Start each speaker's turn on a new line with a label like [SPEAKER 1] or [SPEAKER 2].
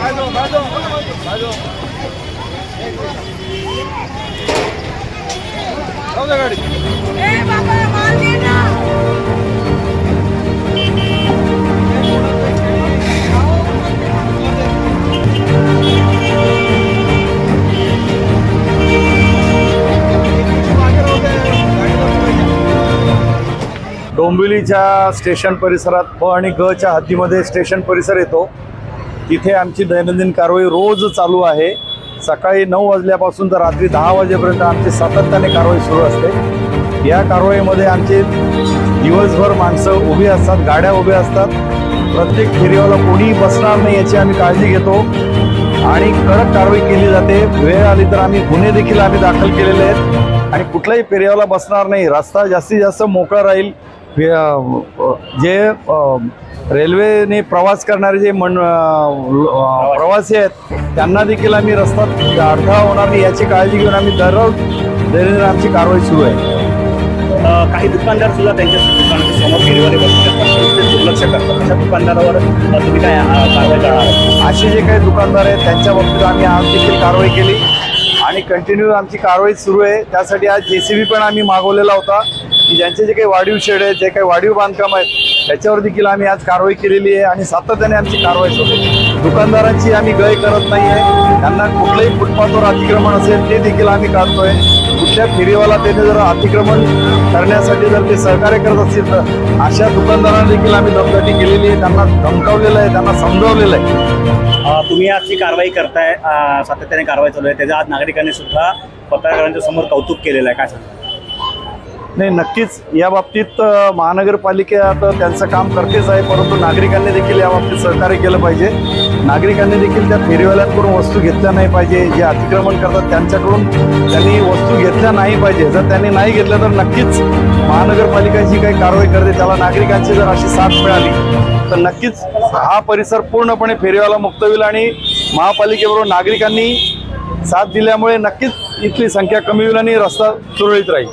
[SPEAKER 1] 맞아 맞아 맞아 맞아
[SPEAKER 2] डोंबिवलीच्या station परिसरात प आणि ग च्या हद्दीमध्ये स्टेशन परिसर येतो. तिथे आमची दैनंदिन कारवाई रोज चालू आहे. सकाळी नऊ वाजल्यापासून तर रात्री दहा वाजेपर्यंत आमची सातत्याने कारवाई सुरू असते. या कारवाईमध्ये आमचे दिवसभर माणसं उभी असतात गाड्या उभ्या असतात. प्रत्येक फेरीवाला कोणीही बसणार नाही याची आम्ही काळजी घेतो. आणि कडक कारवाई केली जाते. वेळ आली तर आम्ही गुन्हे देखील आम्ही दाखल केलेले आहेत. आणि कुठलाही फेरीवाला बसणार नाही. रस्ता जास्तीत जास्त मोकळा राहील. जे रेल्वेने प्रवास करणारे जे मन प्रवासी आहेत त्यांना देखील आम्ही रस्ता अडथळा होणार नाही याची काळजी घेऊन आम्ही दररोज दैनंदिन आमची कारवाई सुरू आहे.
[SPEAKER 3] काही दुकानदार सुद्धा त्यांच्या दुकानाच्या समोर फेरीवाले बसतात दुर्लक्ष करतात. अशा दुकानदारावर तुम्ही काय कारवाई करणार?
[SPEAKER 2] असे जे काही दुकानदार आहेत त्यांच्या बाबतीत आम्ही आज देखील कारवाई केली. आणि कंटिन्यू आमची कारवाई सुरू आहे. त्यासाठी आज जे सी बी पण आम्ही मागवलेला होता. की ज्यांचे जे काही वाढीव शेड आहेत जे काही वाढीव बांधकाम आहेत त्याच्यावर देखील आम्ही आज कारवाई केलेली आहे आणि सातत्याने आमची कारवाई सुरू आहे. दुकानदारांची आम्ही गय करत नाही आहे. त्यांना कुठलंही फुटपाथवर अतिक्रमण असेल ते देखील आम्ही काढतोय. कुठल्या फेरीवाला त्याने जर अतिक्रमण करण्यासाठी जर ते सहकार्य करत असतील तर अशा दुकानदारांना देखील आम्ही दमदाटी केलेली आहे. त्यांना धमकावलेलं आहे त्यांना समजावलेलं आहे.
[SPEAKER 3] तुम्ही आज जी कारवाई करताय सातत्याने कारवाई चालू आहे. त्याच्या आज नागरिकांनी सुद्धा पत्रकारांच्या समोर कौतुक केलेलं आहे. काय सांगा
[SPEAKER 2] नाही नक्कीच या बाबतीत महानगरपालिका तर त्यांचं काम करतेच आहे परंतु नागरिकांनी देखील या बाबतीत सहकार्य केलं पाहिजे. नागरिकांनी देखील त्या फेरीवाल्यांकडून वस्तू घेतल्या नाही पाहिजे जे अतिक्रमण करतात त्यांच्याकडून त्यांनी वस्तू घेतल्या नाही पाहिजे. जर त्यांनी नाही घेतल्या तर नक्कीच महानगरपालिका जी काही कारवाई करते त्याला नागरिकांची जर अशी साथ मिळाली तर नक्कीच हा परिसर पूर्णपणे फेरीवाला मुक्त होईल आणि महापालिकेबरोबर नागरिकांनी साथ दिल्यामुळे नक्कीच इथली संख्या कमी होईल आणि रस्ता सुरळीत राहील.